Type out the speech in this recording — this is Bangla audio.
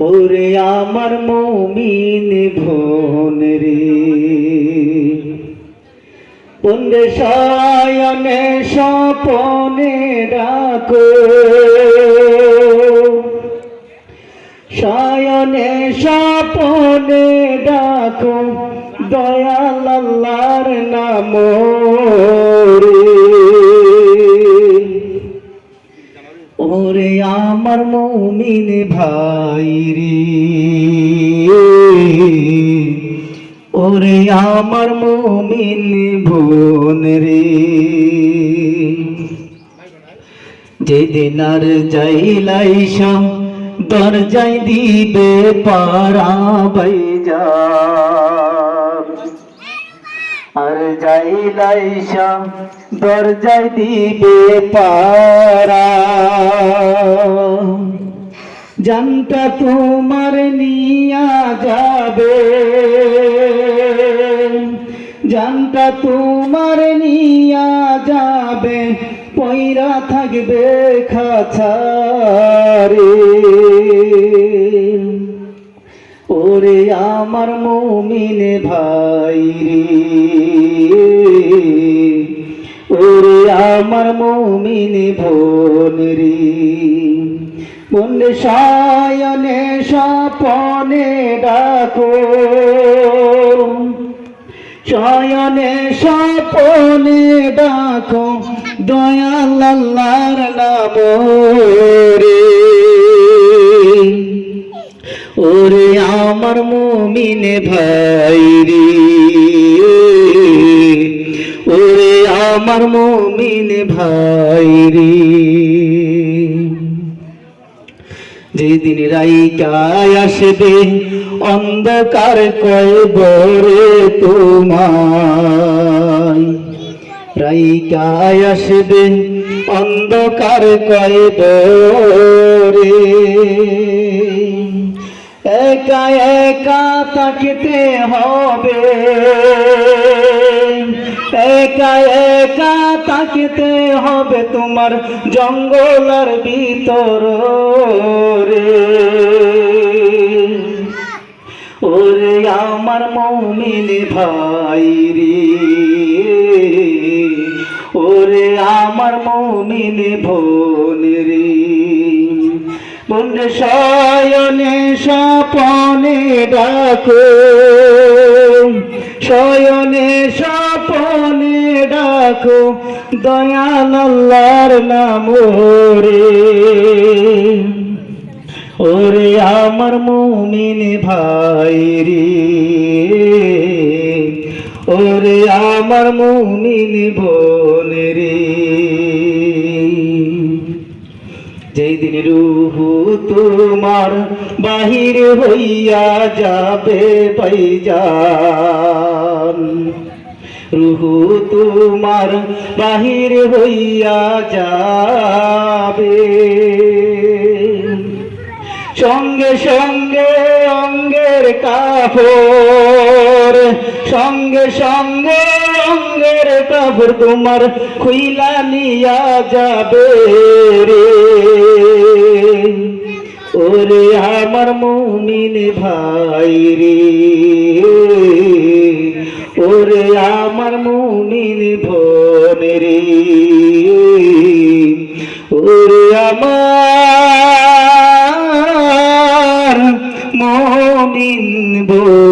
ওরে আমার মমিন ভন রে। পুণ্যে সায়নে সপনে ডাকো। সায়নে সপনে ডাকো, দয়াল আল্লাহর নাম রে। ওরে আমার মমিন ভাই রে। ওরে আমার মমিন বোন রে। যেদিন আর যাইলাইসা দরজাই দিবে পারা বাইজা। আর যাইলাইসা দরজায় দিবে পারা। জানটা তোমার নিয়া যাবে। জানটা তোমার নিয়া যাবে পয়রা থাকবে খাছারে ওরে আমার মমিনে ভাই আমার মমিনে ভোন রে মন সায়নে সপনে ডাকো। শয়নে সপনে ডাকো দয়াল আল্লাহর নাম রে ওরে আমার মুমিনে ভাই রে ওরে আমার মমিন ভাই রে। যেদিন রাইকায় আসবে, অন্ধকার কয়বরে তোমায়। রাইকায় আসবে, অন্ধকার কয়বরে একা একা তাকিতে হবে। একা একা তাকিতে হবে তোমার জঙ্গলার ভিতর। রে ওরে আমার মৌমিন ভাই রে। ওরে আমার মৌমিন ভোন রে। মন শয়নে সপনে ডাকো। শয়নে সপনে ডাকো, দয়াল আল্লাহর নাম রে ওরে আমার মুমিন ভাই রে। ওরে আমার মুমিন বোন রে। যেই দিন রুহু তোমার বাহির হইয়া যাবে পাইজান রুহু তোমার বাহির হইয়া যাবে। সঙ্গে সঙ্গে অঙ্গের কাপড়, সঙ্গে সঙ্গে অঙ্গের কাপড় তোমার খুইলা নিয়া যাবে রে। ওরে আমার মুমিন ভাই রে। ওরে আমার মনির ভোন রে ওরে আমার মনিন রে